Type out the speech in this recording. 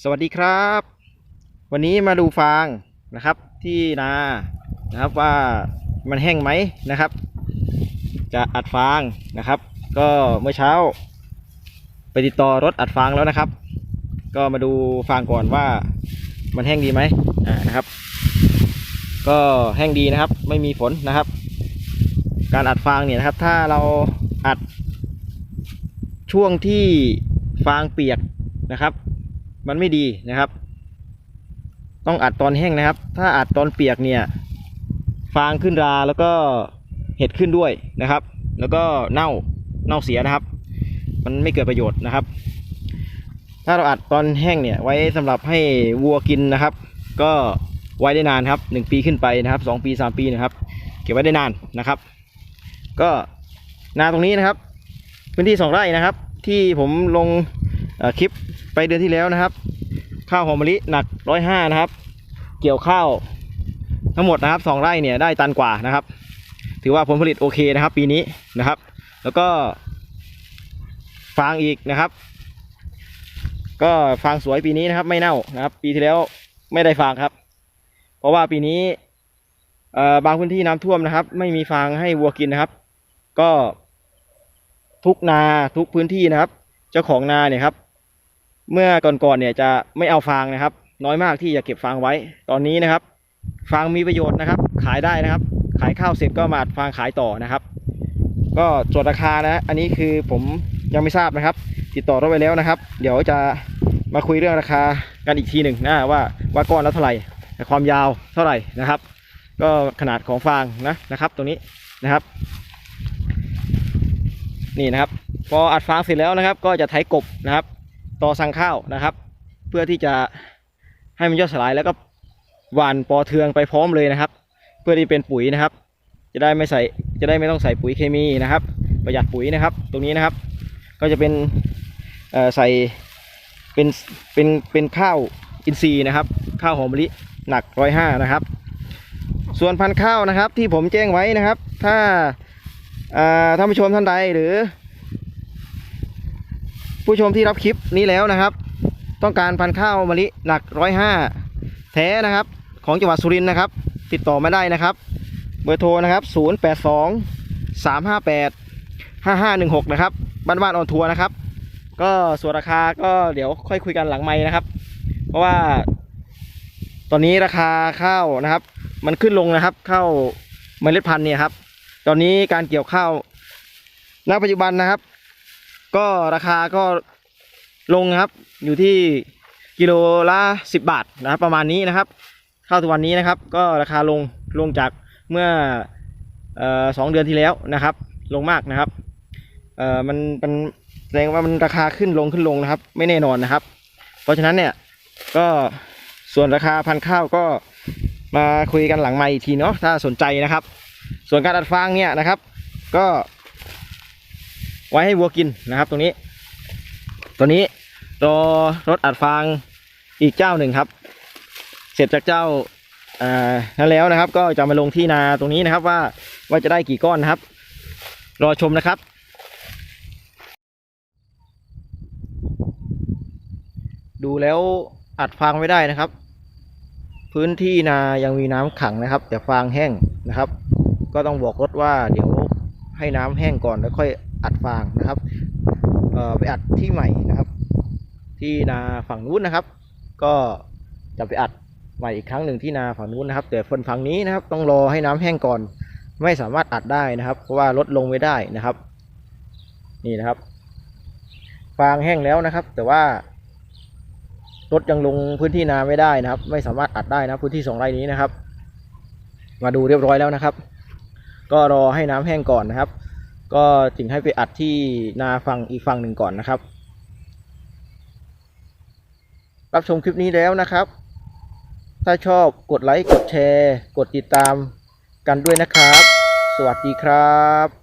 สวัสดีครับ วันนี้มาดูฟางนะครับ ที่นานะครับว่ามันแห้งไหมนะครับ จะอัดฟางนะครับ ก็เมื่อเช้า ไปติดต่อรถอัดฟางแล้วนะครับ ก็มาดูฟางก่อนว่ามันแห้งดีไหมอ่านะครับ ก็แห้งดีนะครับ ไม่มีฝนนะครับ การอัดฟางเนี่ยนะครับ ถ้าเราอัดช่วงที่ฟางเปียกนะครับ มันไม่ดีนะครับ ต้องอัดตอนแห้งนะครับ ถ้าอัดตอนเปียกเนี่ย ฟางขึ้นราแล้วก็เห็ดขึ้นด้วยนะครับ แล้วก็เน่าเน่าเสียนะครับ มันไม่เกิดประโยชน์นะครับ ถ้าเราอัดตอนแห้งเนี่ย ไว้สำหรับให้วัวกินนะครับ ก็ไว้ได้นานครับหนึ่งปีขึ้นไปนะครับสองปีสามปีนะครับ เก็บไว้ได้นานนะครับ ก็นาตรงนี้นะครับ พื้นที่สองไร่นะครับ ที่ผมลง คลิปไปเดือนที่แล้วนะครับ ข้าวหอมมะลิหนักร้อยห้านะครับ เกี่ยวข้าวทั้งหมดนะครับสองไร่เนี่ยได้ตันกว่านะครับ ถือว่าผลผลิตโอเคนะครับ ปีนี้นะครับ แล้วก็ฟางอีกนะครับ ก็ฟางสวยปีนี้นะครับ ไม่เน่านะครับ ปีที่แล้วไม่ได้ฟางครับ เพราะว่าปีนี้บางพื้นที่น้ำท่วมนะครับ ไม่มีฟางให้วัวกินนะครับ ก็ทุกนาทุกพื้นที่นะครับ เจ้าของนาเนี่ยครับ เมื่อก่อนๆเนี่ยจะไม่เอาฟางนะครับ น้อยมากที่จะเก็บฟางไว้ ตอนนี้นะครับ ฟางมีประโยชน์นะครับ ขายได้นะครับ ขายข้าวเสร็จก็มาดฟางขายต่อนะครับ ก็ส่วนราคานะ อันนี้คือผมยังไม่ทราบนะครับ ติดต่อเราไว้แล้วนะครับ เดี๋ยวจะมาคุยเรื่องราคากันอีกทีหนึ่งนะว่าว่าก้อนละเท่าไหร่ความยาวเท่าไหร่นะครับ ก็ขนาดของฟางนะนะครับ ตรงนี้นะครับ นี่นะครับ พออัดฟางเสร็จแล้วนะครับ ก็จะไถกบนะครับ ต่อสั่งข้าวนะครับ เพื่อที่จะให้มันย่อยสลายแล้วก็หว่านปอเทืองไปพร้อมเลยนะครับ เพื่อที่เป็นปุ๋ยนะครับ จะได้ไม่ใส่จะได้ไม่ต้องใส่ปุ๋ยเคมีนะครับ ประหยัดปุ๋ยนะครับ ตรงนี้นะครับ ก็จะเป็นใส่เป็นเป็นเป็นข้าวอินทรีย์นะครับ ข้าวหอมมะลิหนักร้อยห้านะครับ ส่วนพันธุ์ข้าวนะครับที่ผมแจ้งไว้นะครับ ถ้า ท่านผู้ชมท่านใดหรือ ผู้ชมที่รับคลิปนี้แล้วนะครับ ต้องการพันข้าวมะลิหนักร้อยห้าแท้นะครับ ของจังหวัดสุรินทร์นะครับ ติดต่อมาได้นะครับ เบอร์โทรนะครับ 0 8 2 3 5 8 5 5 1 6 นะครับบ้านบ้านออนทัวร์นะครับ ก็ส่วนราคาก็เดี๋ยวค่อยคุยกันหลังไม้นะครับ เพราะว่า ตอนนี้ราคาข้าวนะครับ มันขึ้นลงนะครับ ข้าวเมล็ดพันธุ์เนี่ยครับ ตอนนี้การเกี่ยวข้าวณปัจจุบันนะครับ ก็ราคาก็ลงครับ อยู่ที่กิโลละสิบบาทนะครับประมาณนี้นะครับ ข้าวทุกวันนี้นะครับ ก็ราคาลงลงจากเมื่ออสองเดือนที่แล้วนะครับ ลงมากนะครับเอ่อมันเป็นแสดงว่ามันราคาขึ้นลงขึ้นลงนะครับ ไม่แน่นอนนะครับ เพราะฉะนั้นเนี่ยก็ส่วนราคาพันข้าวก็มาคุยกันหลังไมค์อีกทีเนาะถ้าสนใจนะครับ ส่วนการอัดฟางเนี่ยนะครับ ก็ไว้ให้วัวกินนะครับ ตรงนี้ ตัวนี้รอรถอัดฟางอีกเจ้าหนึ่งครับ เสร็จจากเจ้าอ่านั้นแล้วนะครับ ก็จะมาลงที่นาตรงนี้นะครับว่าว่าจะได้กี่ก้อนนะครับ รอชมนะครับดูแล้วอัดฟางไม่ได้นะครับ พื้นที่นายังมีน้ำขังนะครับ แต่ฟางแห้งนะครับ ก็ต้องบอกรถว่าเดี๋ยวให้น้ำแห้งก่อนแล้วค่อยอัดฟางนะครับไปอัดที่ใหม่นะครับ ที่นาฝั่งนู้นนะครับ ก็จะไปอัดใหม่อีกครั้งหนึ่งที่นาฝั่งนู้นนะครับ แต่ฝนฝั่งนี้นะครับ ต้องรอให้น้ำแห้งก่อน ไม่สามารถอัดได้นะครับ เพราะว่าลดลงไม่ได้นะครับ นี่นะครับ ฟางแห้งแล้วนะครับ แต่ว่ารถยังลงพื้นที่นาไม่ได้นะครับ ไม่สามารถอัดได้นะพื้นที่สองไร่นี้นะครับ มาดูเรียบร้อยแล้วนะครับ ก็รอให้น้ำแห้งก่อนนะครับ ก็จึงให้ไปอัดที่นาฝั่งอีกฝั่งหนึ่งก่อนนะครับ รับชมคลิปนี้แล้วนะครับ ถ้าชอบกดไลค์กดแชร์ กดติดตามกันด้วยนะครับ สวัสดีครับ